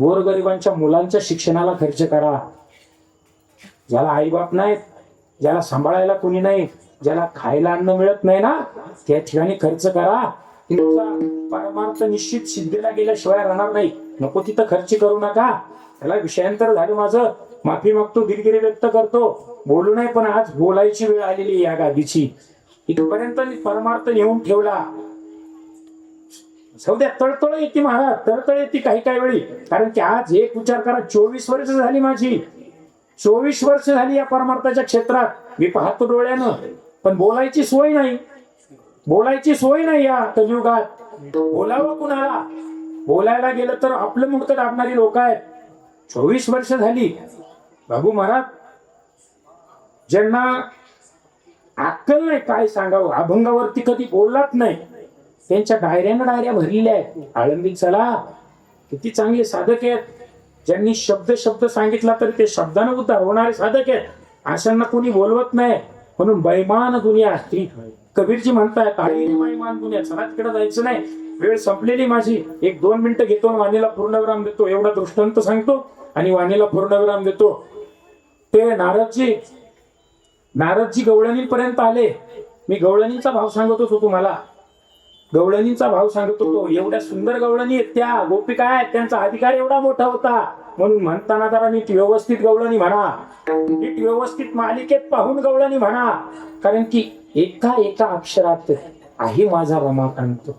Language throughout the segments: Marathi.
गोरगरिबांच्या मुलांच्या शिक्षणाला खर्च करा. ज्याला आईबाप नाहीत ज्याला सांभाळायला कोणी नाही ज्याला खायला अन्न मिळत नाही ना त्या ठिकाणी खर्च करा. तुमचा परमार्थ निश्चित सिद्धीला गेल्याशिवाय राहणार नाही. नको तिथं खर्च करू नका. त्याला विषयांतर झालं माझं. माफी मागतो दिलगिरी व्यक्त करतो. बोलू नाही पण आज बोलायची वेळ आलेली आहे या गादीची. इथपर्यंत परमार्थ नेऊन ठेवला. सौद्या तळतळ येते महाराज तळतळ येते काही काही वेळी. कारण की आज एक विचार करा चोवीस वर्ष झाली माझी. चोवीस वर्ष झाली या परमार्थाच्या क्षेत्रात. मी पाहतो डोळ्यानं पण बोलायची सोय नाही. बोलायची सोय नाही या कलियुगात. बोलावं कुणाला? बोलायला गेलं तर आपलं मुक्त दाबणारी लोक आहेत. चोवीस वर्ष झाली. बाबू महाराज ज्यांना अक्कल नाही काय सांगावं अभंगावरती कधी बोललाच नाही. त्यांच्या डायऱ्यानं डायऱ्या भरलेल्या आहेत. आळंदी चला. किती चांगले साधक आहेत. ज्यांनी शब्द शब्द सांगितला तरी ते शब्दानं उद्धार होणारे साधक आहेत. अशांना कोणी बोलवत नाही. म्हणून बैमान दुनिया असती. कबीरजी म्हणताय बैमान दुनिया चला तिकडे जायचं नाही. वेळ संपलेली माझी. एक दोन मिनिटं घेतो वाणीला पूर्णविराम देतो. एवढा दृष्टांत सांगतो आणि वाणीला पूर्णविराम देतो. ते नारदजी नारदजी गवळणीपर्यंत आले. मी गवळणीचा भाव सांगत होतो तुम्हाला. गवळणीचा भाव सांगत होतो एवढ्या सुंदर गवळणी आहेत त्या. गोपिका आहेत त्यांचा अधिकार एवढा मोठा होता. म्हणून म्हणताना जरा नीट व्यवस्थित गवळणी म्हणा. नीट व्यवस्थित मालिकेत पाहून गवळणी म्हणा. कारण की एका एका अक्षरात आहे माझा रमाकांत.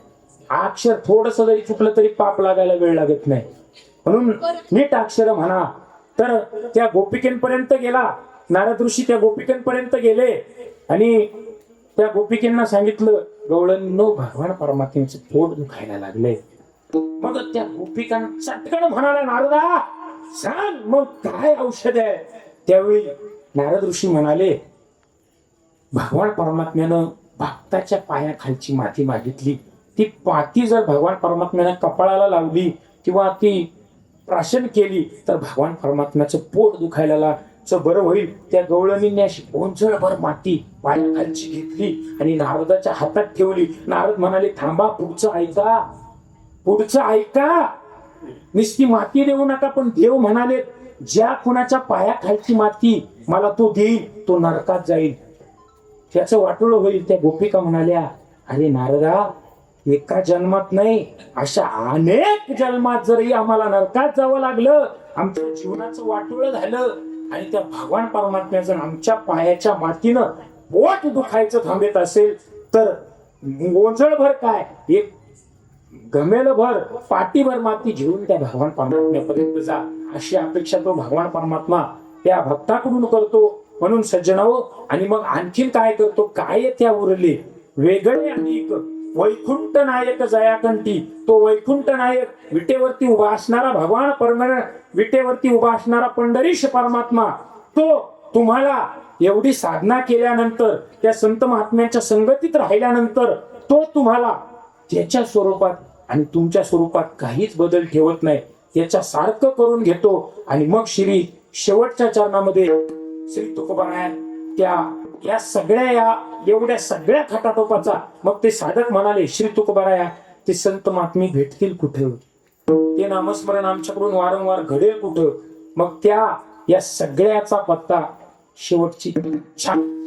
हा अक्षर थोडस जरी चुकलं तरी पाप लागायला वेळ लागत नाही. म्हणून नीट अक्षर म्हणा. तर त्या गोपिकेंपर्यंत गेला. नारद ऋषी त्या गोपिकेंपर्यंत गेले. आणि त्या गोपिकेंना सांगितलं गवळणनो भगवान परमात्म्याचं पोट दुखायला लागले मग त्या गोपिकांना चटकन म्हणाला नारदा सांग मग काय औषध आहे? त्यावेळी नारद ऋषी म्हणाले भगवान परमात्म्यानं भक्ताच्या पायाखालची माती मागितली. ती पाती जर भगवान परमात्म्यानं कपाळाला लावली किंवा ती प्राशन केली तर भगवान परमात्म्याचं पोट दुखायला बरं होईल. त्या गवळणीने अशी ओंचळभर माती पायाखालची घेतली आणि नारदाच्या हातात ठेवली. नारद म्हणाले थांबा पुढचं ऐका. पुढचं ऐका. नुसती माती देऊ नका पण देव म्हणाले ज्या कुणाच्या पायाखालची माती मला तो देईल तो नरकात जाईल. त्याचं वाटोळ होईल. त्या गोपिका म्हणाल्या अरे नारदा एका जन्मात नाही अशा अनेक जन्मात जरी आम्हाला नरकात जावं लागलं आमच्या जीवनाचं वाटोळ झालं आणि त्या भगवान परमात्म्या जर आमच्या पायाच्या मातीनं बोट दुखायचं थांबत असेल तर मोजळभर काय? एक गमेलभर पाठीभर माती घेऊन त्या भगवान परमात्म्यापर्यंत जा. अशी अपेक्षा तो भगवान परमात्मा त्या भक्ताकडून करतो म्हणून सज्जनाव. आणि मग आणखीन काय करतो? काय त्या उरले? वेगळे अनेक वैकुंठ नायक जयाकंठी तो वैकुंठ नायक विटेवरती उभा असणारा भगवान परम विटेवरती उभा असणारा पंढरीश परमात्मा तो तुम्हाला एवढी साधना केल्यानंतर त्या संत महात्म्याच्या संगतीत राहिल्यानंतर तो तुम्हाला त्याच्या स्वरूपात आणि तुमच्या स्वरूपात काहीच बदल ठेवत नाही. त्याच्या सारखं करून घेतो आणि मग श्री शेवटच्या चरणामध्ये श्री तुकोबाराया त्या या सगळ्या या एवढ्या सगळ्या खटाटोपाचा. मग ते साधक म्हणाले श्री तुकोबाराया ते संत महात्मे भेटतील कुठे? ते नामस्मरण आमच्याकडून वारंवार घडेल कुठं? मग त्या या सगळ्याचा पत्ता शेवटची छान